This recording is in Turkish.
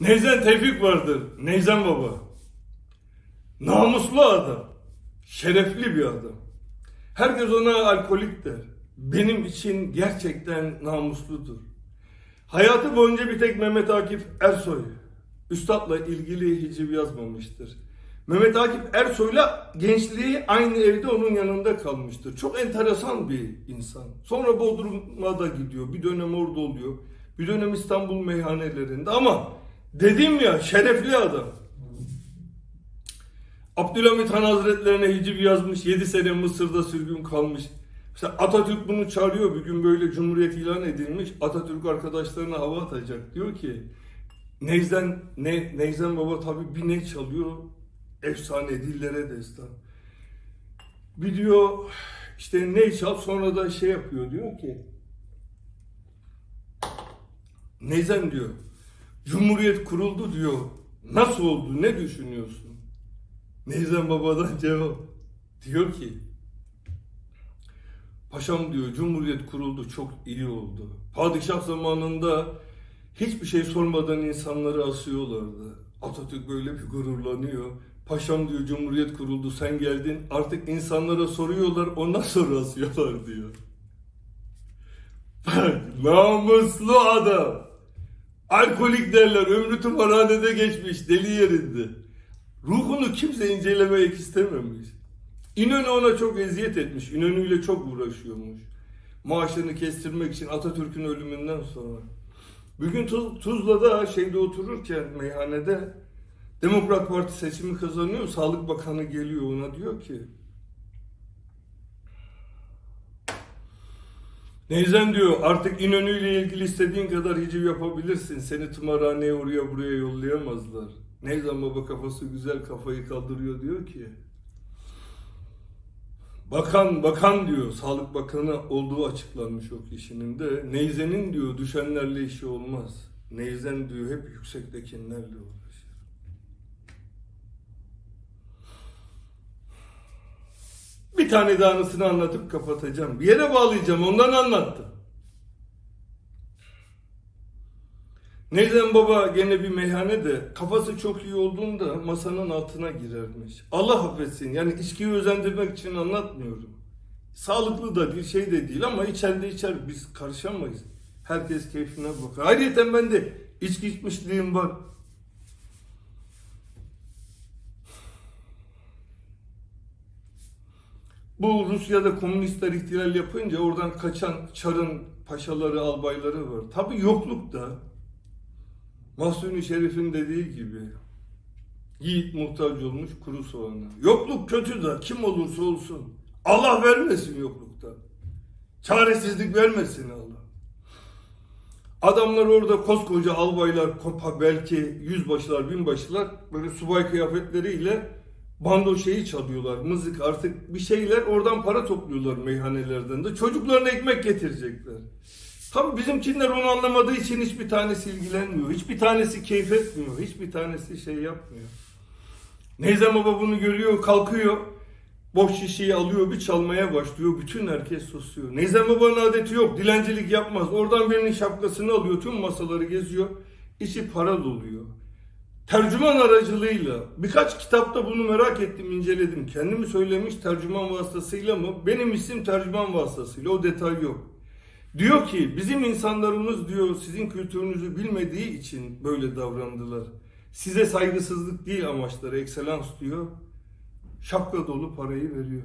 Neyzen Tevfik vardır. Neyzen Baba. Namuslu adam. Şerefli bir adam. Herkes ona alkolik der. Benim için gerçekten namusludur. Hayatı boyunca bir tek Mehmet Akif Ersoy üstadla ilgili hiciv yazmamıştır. Mehmet Akif Ersoy'la gençliği aynı evde onun yanında kalmıştır. Çok enteresan bir insan. Sonra Bodrum'a da gidiyor. Bir dönem orada oluyor. Bir dönem İstanbul meyhanelerinde ama dedim ya şerefli adam. Abdülhamit Han Hazretlerine hiciv yazmış. 7 sene Mısır'da sürgün kalmış. Mesela Atatürk bunu çağırıyor. Bir gün böyle Cumhuriyet ilan edilmiş. Atatürk arkadaşlarına hava atacak. Diyor ki Neyzen, ne, Neyzen Baba tabii bir ne çalıyor. Efsane dillere destan. Bir diyor işte ne çal sonra da şey yapıyor diyor ki Neyzen diyor Cumhuriyet kuruldu diyor. Nasıl oldu? Ne düşünüyorsun? Neyzen babadan cevap. Diyor ki Paşam diyor Cumhuriyet kuruldu çok iyi oldu. Padişah zamanında hiçbir şey sormadan insanları asıyorlardı. Atatürk böyle bir gururlanıyor. Paşam diyor Cumhuriyet kuruldu sen geldin artık insanlara soruyorlar ondan sonra asıyorlar diyor. Namuslu adam. Alkolik derler ömrü tımarhanede geçmiş deli yerinde. Ruhunu kimse incelemek istememiş. İnönü ona çok eziyet etmiş. İnönü ile çok uğraşıyormuş. Maaşını kestirmek için Atatürk'ün ölümünden sonra. Bugün Tuz, Tuzla'da şeyde otururken meyhanede Demokrat Parti seçimi kazanıyor. Sağlık Bakanı geliyor ona diyor ki Neyzen diyor artık İnönü ile ilgili istediğin kadar hiciv yapabilirsin. Seni tımarhaneye oraya buraya yollayamazlar. Neyzen baba kafası güzel kafayı kaldırıyor diyor ki Bakan bakan diyor Sağlık Bakanı olduğu açıklanmış o kişinin de Neyzen'in diyor düşenlerle işi olmaz. Neyzen diyor hep yüksektekilerle uğraşır. Bir tane daha anısını anlatıp kapatacağım. Bir yere bağlayacağım ondan anlattım. Neyzen baba gene bir meyhanede kafası çok iyi olduğunda masanın altına girermiş. Allah affetsin yani içkiyi özendirmek için anlatmıyorum. Sağlıklı da bir şey de değil ama içeride içer biz karışamayız. Herkes keyfine bakar. Ayrıca ben de içki içmişliğim var. Bu Rusya'da komünistler ihtilal yapınca oradan kaçan Çar'ın paşaları, albayları var. Tabi yoklukta Mahsuni Şerif'in dediği gibi yiğit muhtaç olmuş kuru soğana. Yokluk kötü de kim olursa olsun Allah vermesin yoklukta. Çaresizlik vermesin Allah. Adamlar orada koskoca albaylar, kopa belki yüzbaşılar, binbaşılar böyle subay kıyafetleriyle bando şeyi çalıyorlar. Mızık artık bir şeyler oradan para topluyorlar meyhanelerden de. Çocuklarına ekmek getirecekler. Tabii bizimkiler onu anlamadığı için hiçbir tanesi ilgilenmiyor. Hiçbir tanesi keyif etmiyor. Hiçbir tanesi şey yapmıyor. Neyzen baba bunu görüyor, kalkıyor. Boş şişeyi alıyor, bir çalmaya başlıyor. Bütün herkes susuyor. Neyzen babanın adeti yok. Dilencilik yapmaz. Oradan birinin şapkasını alıyor. Tüm masaları geziyor. İçi para doluyor. Tercüman aracılığıyla birkaç kitapta bunu merak ettim, inceledim. Kendimi söylemiş tercüman vasıtasıyla mı? Benim isim tercüman vasıtasıyla. O detay yok. Diyor ki bizim insanlarımız diyor sizin kültürünüzü bilmediği için böyle davrandılar. Size saygısızlık değil amaçları, ekselans diyor. Şapka dolu parayı veriyor.